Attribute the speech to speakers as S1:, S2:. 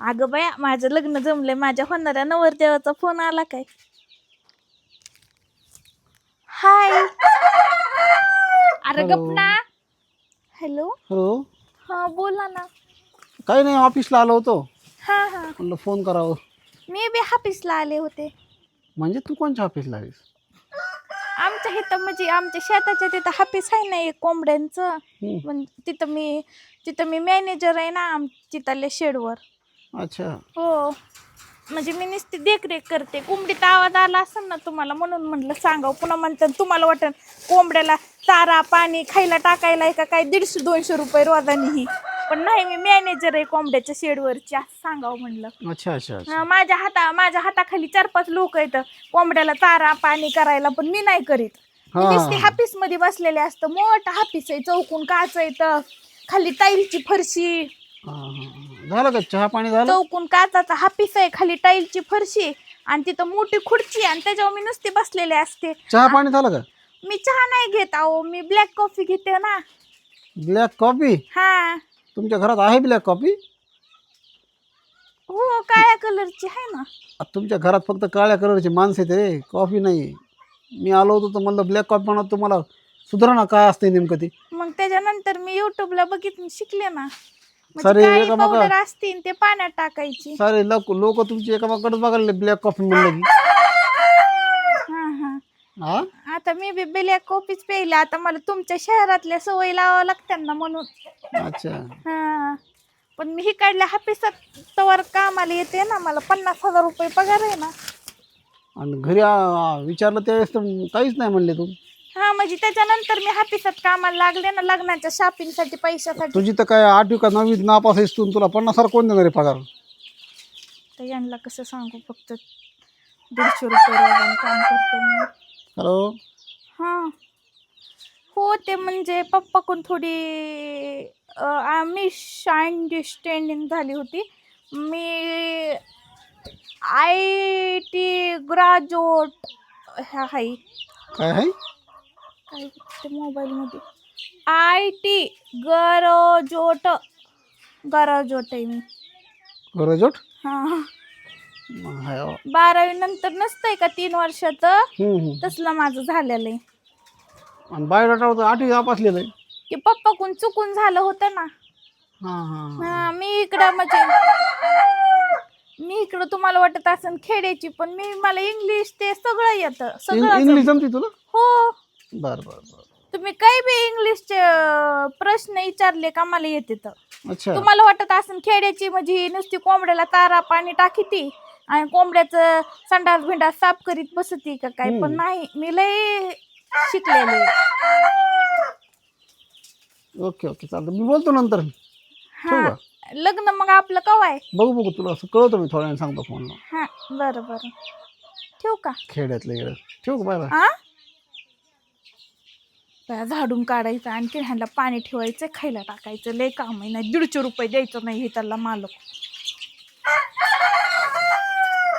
S1: अगं बाया माझं लग्न जमलंय. माझ्या होणाऱ्या नवरदेवाचा फोन आला काय? हाय अरे
S2: Hello.
S1: गपना हॅलो
S2: हॅलो
S1: हा बोला ना.
S2: काही नाही ऑफिसला आलो होतो.
S1: हा हा.
S2: म्हणलं फोन करावं.
S1: मी बी हाफिसला आले होते.
S2: म्हणजे तू कोणच्या ऑफिसला आहेस
S1: आमच्या इथं म्हणजे आमच्या शेताच्या तिथं हाफिस आहे ना एक कोंबड्यांचं.
S2: हम्म,
S1: तिथं मी तिथं मी मॅनेजर आहे ना आम तिथल्या शेडवर.
S2: अच्छा.
S1: हो. म्हणजे मी नुसती देखरेख करते. कोंबडीचा आवाज आला असेल ना तुम्हाला म्हणून म्हटलं सांगावं. पुन्हा म्हणतात तुम्हाला वाटन कोंबड्याला चारा पाणी खायला टाकायला आहे का काय? दीडशे दोनशे रुपये रोजानीही पण नाही मी मॅनेजर आहे कोंबड्याच्या शेडवरची असं सांगावं म्हणलं.
S2: अच्छा अच्छा अच्छा.
S1: हा, माझ्या हाता माझ्या हाताखाली चार पाच लोक आहेत. कोंबड्याला चारा पाणी करायला पण मी नाही करीत. मी
S2: हा,
S1: नुसती
S2: हा.
S1: हापीसमध्ये बसलेले असतं. मोठं हापीस आहे चौकून काच आहे खाली टाईलची फरशी.
S2: हा, हा, हा. झालं का? चहा पाणी झालं?
S1: चौकून काचाचा हापीस आहे खाली टाईलची फरशी आणि तिथं मोठी खुर्ची आणि त्याच्यावर मी नुसती बसलेले असते.
S2: चहा पाणी झालं का?
S1: मी चहा नाही घेत अहो मी ब्लॅक कॉफी घेते ना.
S2: ब्लॅक कॉफी
S1: हा.
S2: तुमच्या घरात आहे ब्लॅक कॉफी
S1: हो काळ्या कलरची आहे ना.
S2: तुमच्या घरात फक्त काळ्या कलरची माणसं आहेत रे. कॉफी नाही. मी आलो होतो तर म्हणलं ब्लॅक कॉफी म्हणत तुम्हाला सुधारा ना काय असते नेमकं ते?
S1: मग त्याच्यानंतर मी युट्यूबला बघितून शिकले ना.
S2: सारे
S1: म्हणजे काळी
S2: एकामेका-
S1: पावडर असते आणि ते पाण्यात टाकायची.
S2: सारे लोक लोक तुमची एकामेकडे बघायला ब्लॅक कॉफी म्हणलं की.
S1: हा हा.
S2: हा
S1: आता मी बी ब्लॅक कॉफीच प्यायला आता मला तुमच्या शहरातल्या सवयी लावावं लागतात ना म्हणून.
S2: अच्छा.
S1: हा. पण मी हिकडल्या हापिसात तवर कामाला येते ना मला पन्नास हजार रुपये पगार आहे ना.
S2: आणि घरी आ, विचारलं त्यावेळेस तर काहीच नाही म्हणले तू.
S1: हा म्हणजे त्याच्यानंतर मी हापिसात कामाला लागले ना लग्नाच्या शॉपिंगसाठी पैशासाठी.
S2: तुझी तर काय आठवी का नववीत नापास आहेस तू तुला पन्नास हजार कोण देणार आहे पगार?
S1: तर यांना कसं सांगू फक्त दीडशे रुपये रोजानं काम करते मी.
S2: हॅलो
S1: हा. हो ते म्हणजे पप्पाकडून थोडी मिस अंडरस्टँडिंग झाली होती. मी आय टी ग्रॅज्युएट ह्या हाय
S2: काय आहे
S1: काय ते मोबाईलमध्ये? I T गरजोट. गरजोट आहे मी.
S2: गरजोट?
S1: हां.
S2: हाय हो.
S1: बारावी नंतर नसतंय का तीन वर्षाचं?
S2: हम्म, हम्म.
S1: तसलं माझं झालेलं आहे.
S2: आणि बायोडाटा होतं आठवी आहे.
S1: ते पप्पाकडून चुकून झालं होतं ना.
S2: हां हां हां.
S1: हा मी इकडं म्हणजे मी इकडं तुम्हाला वाटत असेल खेड्याची पण मी मला इंग्लिश ते सगळं येतं. सगळं
S2: इंग्लिश.
S1: जमते.
S2: तुला?
S1: हो.
S2: बरं बरं बरं.
S1: तुम्ही काही बी इंग्लिशचे अं, प्रश्न विचारले का मला येते तर?
S2: अच्छा.
S1: तुम्हाला वाटत असेल खेड्याची म्हणजे ही नुसती कोंबड्याला चारा पाणी टाकीती आणि कोंबड्याचं संडास भिंडास साफ करीत बसती का काय? पण. नाही मी लय शिकलेले
S2: ओके ओके चालतं मी बोलतो नंतर. ठेवू
S1: हा
S2: का?
S1: लग्न मग आपलं कवा आहे?
S2: बघू बघू. तुला असं कळवतो मी थोड्या वेळाने सांगतो फोन
S1: हा बरं बरं. ठेवू का?
S2: खेड्यातलं ठेवू का? Bye bye.
S1: आ? झाडून काढायचं आणखी ह्यांना पाणी ठेवायचं खायला टाकायचं. लय काम आहे नाही दीडशे रुपये द्यायचं नाही हे त्याला मालक.